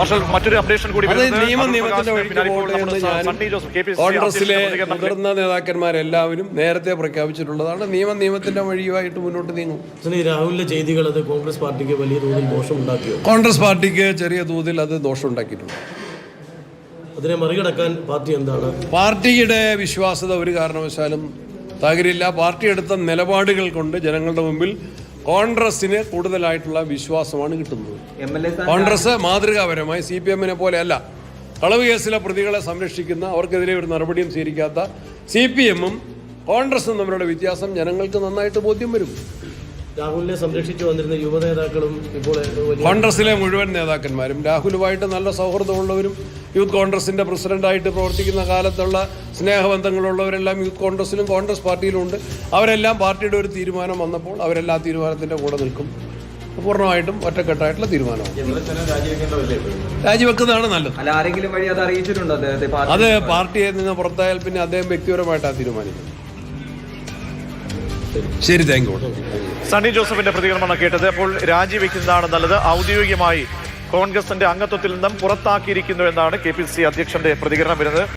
Marshal മറ്റൊരു updation കൂടി കോൺഗ്രസിലെ മുതിർന്ന നേതാക്കന്മാരെല്ലാവരും നേരത്തെ പ്രഖ്യാപിച്ചിട്ടുള്ളതാണ്. നിയമം നിയമത്തിന്റെ വഴിയുമായിട്ട് മുന്നോട്ട് നീങ്ങും. രാഹുലിന്റെ ചെയ്തികൾ അത് കോൺഗ്രസ് പാർട്ടിക്ക് വലിയ തോതിൽ ദോഷം ഉണ്ടാക്കിയോ? കോൺഗ്രസ് പാർട്ടിക്ക് ചെറിയ തോതിൽ അത് ദോഷം ഉണ്ടാക്കിയിട്ടുണ്ട്. അതിനെ മറികടക്കാൻ പാർട്ടി എന്താണ്? പാർട്ടിയുടെ വിശ്വാസത ഒരു കാരണവശാലും തകരില്ല. പാർട്ടി എടുത്ത നിലപാടുകൾ കൊണ്ട് ജനങ്ങളുടെ മുമ്പിൽ കോൺഗ്രസിന് കൂടുതലായിട്ടുള്ള വിശ്വാസമാണ് കിട്ടുന്നത്. കോൺഗ്രസ് മാതൃകാപരമായി സി പി എമ്മിനെ പോലെയല്ല. കളവ് കേസിലെ പ്രതികളെ സംരക്ഷിക്കുന്ന അവർക്കെതിരെ ഒരു നടപടിയും സ്വീകരിക്കാത്ത സി പി എമ്മും കോൺഗ്രസും തമ്മിലുള്ള വ്യത്യാസം ജനങ്ങൾക്ക് നന്നായിട്ട് ബോധ്യം വരും. രാഹുലിനെ സംരക്ഷിച്ചു വന്നിരുന്ന യുവ നേതാക്കളും ഇപ്പോൾ കോൺഗ്രസിലെ മുഴുവൻ നേതാക്കന്മാരും രാഹുലുമായിട്ട് നല്ല സൗഹൃദമുള്ളവരും യൂത്ത് കോൺഗ്രസിന്റെ പ്രസിഡന്റായിട്ട് പ്രവർത്തിക്കുന്ന കാലത്തുള്ള സ്നേഹബന്ധങ്ങളുള്ളവരെല്ലാം യൂത്ത് കോൺഗ്രസിലും കോൺഗ്രസ് പാർട്ടിയിലും ഉണ്ട് അവരെല്ലാം പാർട്ടിയുടെ ഒരു തീരുമാനം വന്നപ്പോൾ അവരെല്ലാം ആ തീരുമാനത്തിന്റെ കൂടെ നിൽക്കും. പൂർണമായിട്ടും ഒറ്റക്കെട്ടായിട്ടുള്ള തീരുമാനമാണ്. രാജിവെക്കുന്നതാണ് നല്ലത്. അല്ല ആരെങ്കിലും വഴി അത് അറിയിച്ചിട്ടുണ്ടോ അദ്ദേഹത്തെ? പാർട്ടി അത് പാർട്ടിയെ നിന്ന് പുറത്തായാൽ പിന്നെ അദ്ദേഹം വ്യക്തിപരമായിട്ടാണ് തീരുമാനിക്കുന്നത്. ശരി താങ്ക് യു. സണ്ണി ജോസഫിന്റെ പ്രതികരണമാണ് കേട്ടത്. അപ്പോൾ രാജിവെക്കുന്നതാണ് നല്ലത്. ഔദ്യോഗികമായി കോൺഗ്രസിന്റെ അംഗത്വത്തിൽ നിന്നും പുറത്താക്കിയിരിക്കുന്നു എന്നാണ് കെ പി സി അധ്യക്ഷന്റെ പ്രതികരണം വരുന്നത്.